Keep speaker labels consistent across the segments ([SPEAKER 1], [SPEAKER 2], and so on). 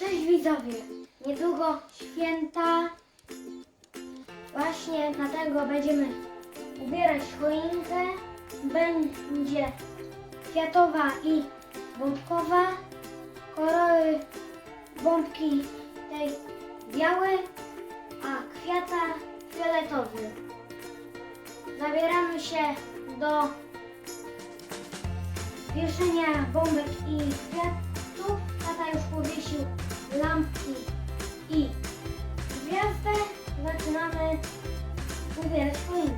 [SPEAKER 1] Cześć widzowie! Niedługo święta. Właśnie dlatego będziemy ubierać choinkę. Będzie kwiatowa i bombkowa. Kolory bombki tej białe, a kwiata fioletowy. Zabieramy się do wieszenia bombek i kwiatów. Tata już powiesił ubierać choinkę.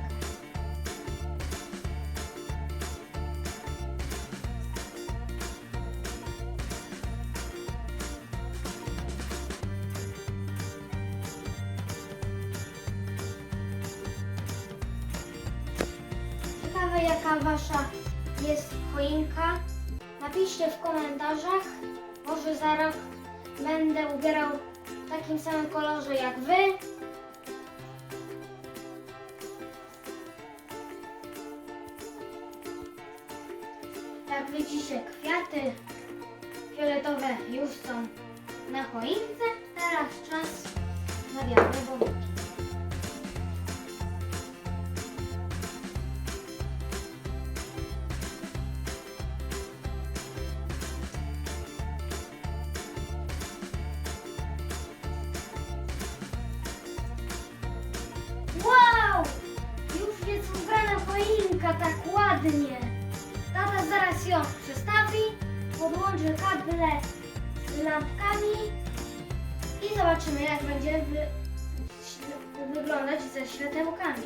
[SPEAKER 1] Ciekawe jaka wasza jest choinka. Napiszcie w komentarzach. Może za rok będę ubierał w takim samym kolorze jak wy. Jak widzicie, kwiaty fioletowe już są na choince. Teraz czas na białe bombki. Wow! Już jest ubrana choinka tak ładnie. Zaraz ją przestawi, podłączy kable lampkami i zobaczymy jak będzie wy, wyglądać ze światełkami.